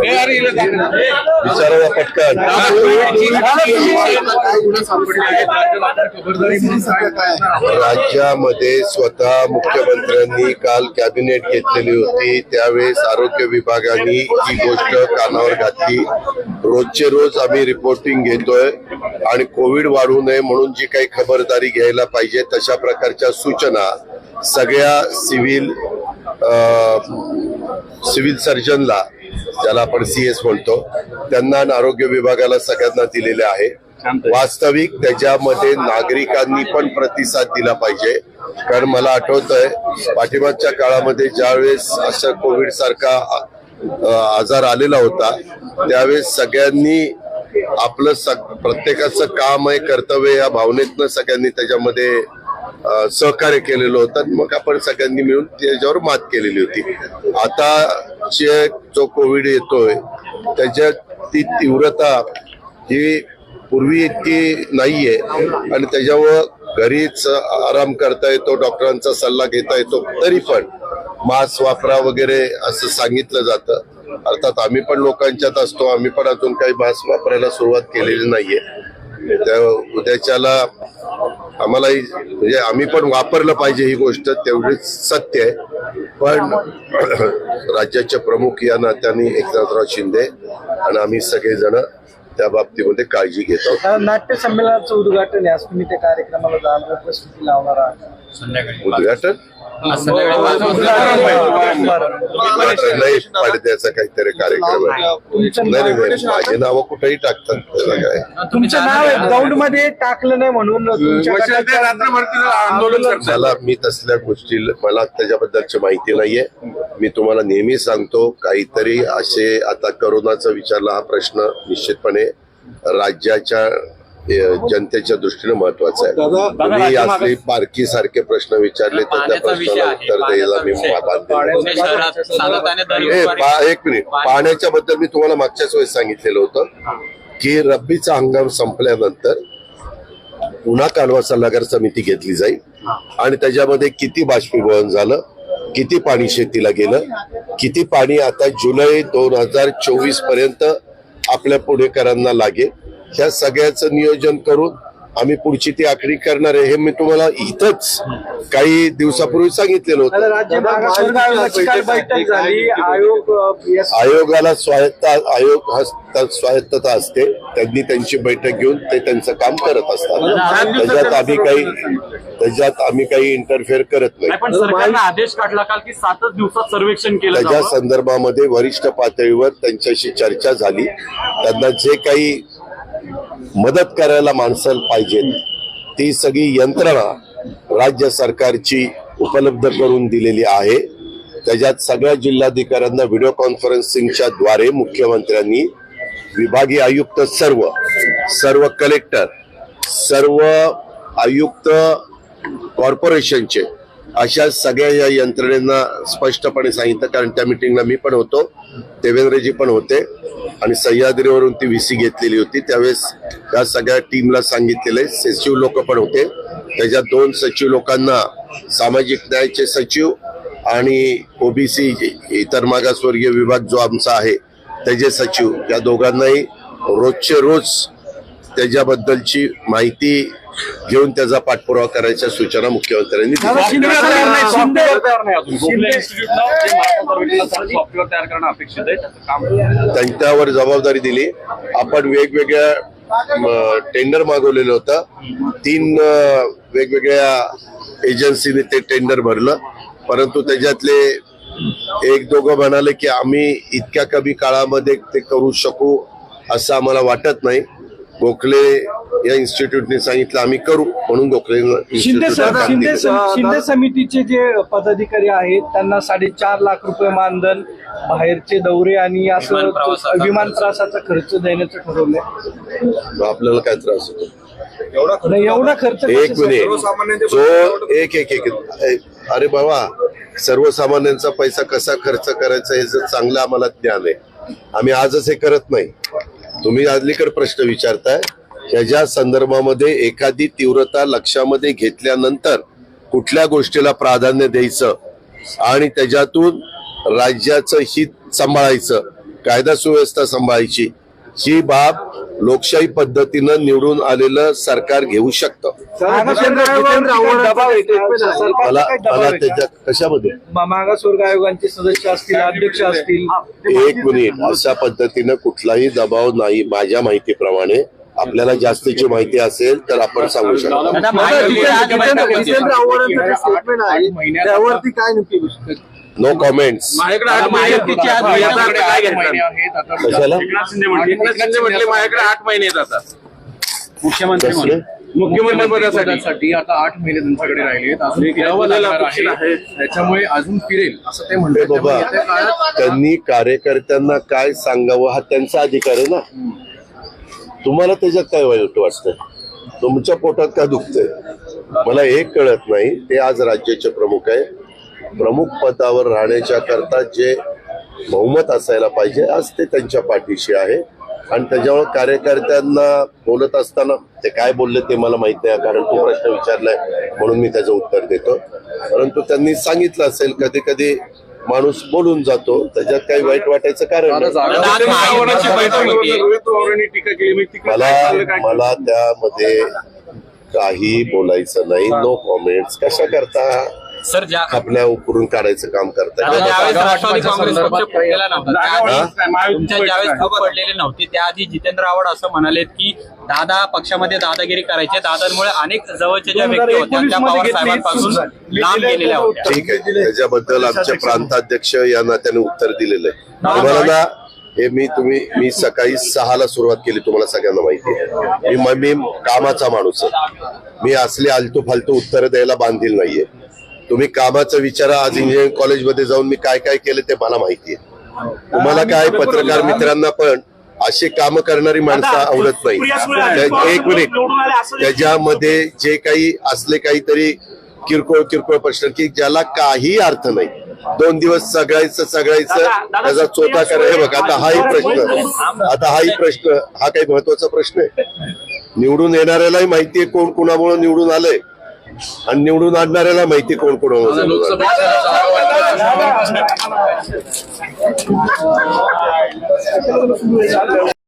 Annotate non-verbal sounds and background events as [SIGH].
विचारावा पटकन राज्यामध्ये स्वतः मुख्यमंत्र्यांनी काल कॅबिनेट घेतलेली होती. त्यावेळेस आरोग्य विभागाने ही गोष्ट कानावर घातली. रोजचे रोज आम्ही रिपोर्टिंग घेतोय आणि कोविड वाढू नये म्हणून जी काही खबरदारी घ्यायला पाहिजे तशा प्रकारच्या सूचना सगळ्या सिव्हिल सिव्हिल सर्जनला ज्याला आपण सीएस म्हणतो त्यांना आणि आरोग्य विभागाला सगळ्यांना दिलेले आहे. वास्तविक त्याच्यामध्ये नागरिकांनी पण प्रतिसाद दिला पाहिजे. कारण मला आठवत आहे पाठिंबाच्या काळामध्ये ज्यावेळेस असं कोविड सारखा आजार आलेला होता त्यावेळेस सगळ्यांनी आपलं सग- प्रत्येकाचं काम आहे कर्तव्य या भावनेतनं सगळ्यांनी त्याच्यामध्ये सहकार्य केलेलं होतं. मग आपण सगळ्यांनी मिळून त्याच्यावर मात केलेली होती. आता चे जो कोविड येतोय त्याच्यात ती तीव्रता ही पूर्वी इतकी नाहीये. आणि त्याच्यावर घरीच आराम करता येतो डॉक्टरांचा सल्ला घेता येतो तरी पण मास्क वापरा वगैरे असं सांगितलं जातं. अर्थात आम्ही पण लोकांच्यात असतो आम्ही पण अजून काही मास्क वापरायला सुरुवात केलेली नाहीये. त्या उद्याच्याला आम्हालाही म्हणजे आम्ही पण वापरलं पाहिजे ही गोष्ट तेवढीच सत्य आहे. पण [CLEARS THROAT] राज्याचे प्रमुख या नात्याने एकनाथराव शिंदे आणि आम्ही सगळेजण त्या बाबतीमध्ये काळजी घेतो नाट्य संमेलनाचं उद्घाटन आहे. आज तुम्ही त्या कार्यक्रमाला जाणार लावणार आहात. उद्घाटन? नाही पडद्याचा काहीतरी कार्यक्रम. आहे नाही नाही माझे नावं कुठेही टाकतात. त्याला काय? तुमचं नाव आहे. ग्राउंडमध्ये टाकलं नाही म्हणून तुमच्या गटाच्या- आंदोलन मला मी तसल्या गोष्टी मला त्याच्याबद्दलची माहिती नाहीये. मी तुम्हाला नेहमी सांगतो काहीतरी असे आता करोनाचा विचारला हा प्रश्न निश्चितपणे राज्याच्या जनतेच्या दृष्टीने महत्त्वाचा आहे. तुम्ही असले बारकी सारखे प्रश्न विचारले तर त्या प्रश्नाला आहे. उत्तर द्यायला मी बांधील एक मिनिट. पाण्याच्या बद्दल मी तुम्हाला मागच्याच वेळेस सांगितलेलं होतं की रब्बीचा हंगाम संपल्यानंतर पुन्हा कालवा सल्लागार समिती घेतली जाईल आणि त्याच्यामध्ये किती बाष्पीभवन झालं किती पाणी शेतीला गेलं किती पाणी आता जुलै दोन हजार चोवीसपर्यंत आपल्या पुणेकरांना लागेल ह्या सगळ्याचं नियोजन करून आम्ही पुढची ती आखणी करणार आहे. हे मी तुम्हाला इथंच काही दिवसापूर्वी सांगितलेलं होतं. आयोगाला स्वायत्त आयोग हा स्वायत्तता असते. त्यांनी त्यांची बैठक घेऊन ते त्यांचं काम करत असतात. त्याच्यात आम्ही काही त्याच्यात आम्ही काही इंटरफेअर करत नाही. नाही पण सरकारनं आदेश काढला काल की सातच दिवसात सर्वेक्षण केलं त्याच्या संदर्भामध्ये वरिष्ठ पातळीवर त्यांच्याशी चर्चा झाली. त्यांना जे काही मदत करायला माणसं पाहिजेत. ती सगळी यंत्रणा राज्य सरकारची उपलब्ध करून दिलेली आहे. त्याच्यात सगळ्या जिल्हाधिकाऱ्यांना व्हिडिओ कॉन्फरन्सिंगच्या द्वारे मुख्यमंत्र्यांनी विभागीय आयुक्त सर्व सर्व कलेक्टर सर्व आयुक्त कॉर्पोरेशनचे अशा सगळ्या या यंत्रणेंना स्पष्टपणे सांगितलं कारण त्या मिटिंगला मी पण होतो देवेंद्रजी पण होते आणि सह्याद्रीवरून ती व्ही सी घेतलेली होती. त्यावेळेस त्या सगळ्या टीमला सांगितलेले सचिव लोक पण होते. त्याच्यात दोन सचिव लोकांना सामाजिक न्यायाचे सचिव आणि ओबीसी इतर मागासवर्गीय विभाग जो आमचा आहे त्याचे सचिव. या दोघांनाही रोजचे रोज त्याच्याबद्दलची माहिती घेऊन त्याचा पाठपुरावा करायच्या सूचना मुख्यमंत्र्यांनी त्यांच्यावर जबाबदारी दिली. आपण वेगवेगळ्या टेंडर मागवलेलं होतं. तीन वेगवेगळ्या एजन्सीने ते टेंडर भरलं. परंतु त्याच्यातले एक दोघं म्हणाले की आम्ही इतक्या कमी काळामध्ये ते करू शकू असं आम्हाला वाटत नाही. गोखले या इन्स्टिट्यूटने सांगितलं आम्ही करू म्हणून गोखले शिंदे शिंदे शिंदे समितीचे जे पदाधिकारी आहेत त्यांना साडेचार लाख रुपये मानधन बाहेरचे दौरे आणि असं विमान प्रवासाचा विमान खर्च. देण्याचं ठरवलंय. आपल्याला काय त्रास होतो? नाही, एवढा खर्च एक? मिनिट. जो एक एक एक अरे बाबा सर्वसामान्यांचा पैसा कसा खर्च करायचा हे जर चांगलं आम्हाला ज्ञान आहे. आम्ही आजच हे करत नाही. तुम्ही अलीकडे प्रश्न विचारताय ह्याच्या संदर्भामध्ये एखादी तीव्रता लक्षामध्ये घेतल्यानंतर कुठल्या गोष्टीला प्राधान्य द्यायचं आणि त्याच्यातून राज्याचं हित सांभाळायचं कायदा सुव्यवस्था सांभाळायची ही बाब लोकशाही पद्धतीनं निवडून आलेलं सरकार घेऊ शकतं. मला मला? त्याच्या कशामध्ये? मागासवर्ग आयोगांचे सदस्य असतील अध्यक्ष असतील. एक मिनिट अशा पद्धतीनं कुठलाही दबाव नाही माझ्या माहितीप्रमाणे. आपल्याला जास्तीची माहिती असेल तर आपण सांगू शकतो. त्यावरती काय नक्की नो कॉमेंट्स माझ्याकडे आठ महिने कशाला? माझ्याकडे आठ आता. मुख्यमंत्री? म्हणून मुख्यमंत्री पदासाठी. आता आठ महिने त्यांच्याकडे आहे. त्याच्यामुळे अजून फिरेल असं ते म्हणतात. बाबा त्यांनी कार्यकर्त्यांना काय सांगावं हा त्यांचा अधिकार आहे ना. तुम्हाला त्याच्यात काय वाईट वाटतंय? तुमच्या पोटात का दुखतंय? मला एक कळत नाही. ते आज राज्याचे प्रमुख आहे. प्रमुख पदावर राहण्याच्या करता जे बहुमत असायला पाहिजे आज ते त्यांच्या पाठीशी आहे. आणि त्याच्यामुळे कार्यकर्त्यांना बोलत असताना ते काय बोलले ते मला माहीत नाही कारण तो प्रश्न विचारलाय. म्हणून मी त्याचं उत्तर देतो. परंतु त्यांनी सांगितलं असेल कधी कधी माणूस बोलून जातो त्याच्यात काही वाईट वाटायचं कारण मला मला त्यामध्ये काही बोलायचं नाही. नो कॉमेंट्स कशा करता? सर ज्या आपल्या उपरून काढायचं काम दादा, करता ज्यावेळेस राष्ट्रवादी काँग्रेस पक्ष फुटलेला नव्हता त्याआधी- तुमच्या ज्यावेळेस. खप पडलेली नव्हती त्याआधी जितेंद्र आव्हाड असं म्हणालेत की दादा पक्षामध्ये दादागिरी करायचे दादांमुळे अनेक जवळच्या ज्या व्यक्ती होत्या त्या 2019 पवार साहेबांपासून. लांब गेलेल्या होत्या. ठीक आहे त्याच्याबद्दल आमचे प्रांताध्यक्ष या नात्याने उत्तर दिलेलं आहे. तुम्हाला ना हे मी तुम्ही मी सकाळी सहाला सुरुवात केली तुम्हाला सगळ्यांना माहिती आहे. मी मी कामाचा माणूस आहे. मी असले आलतू फालतू उत्तर द्यायला बांधील नाहीये. तुम्ही कामाचं विचारा आज इंजिनिअरिंग कॉलेजमध्ये जाऊन मी काय काय केलं ते मला माहिती आहे. तुम्हाला काय पत्रकार मित्रांना पण अशी कामं करणारी माणसं आवडत नाही. एक मिनिट. त्याच्यामध्ये जे काही असले काहीतरी किरकोळ किरकोळ प्रश्न की ज्याला काही अर्थ नाही. दोन दिवस सगळायचं सगळायचं त्याचा चोथा करा. हे बघ आता हाही प्रश्न. आता हाही प्रश्न. हा काही महत्त्वाचा प्रश्न आहे. निवडून येणाऱ्यालाही माहितीये कोण कुणामुळे निवडून आलंय. आणि निवडून आणणाऱ्याला माहिती कोण कोण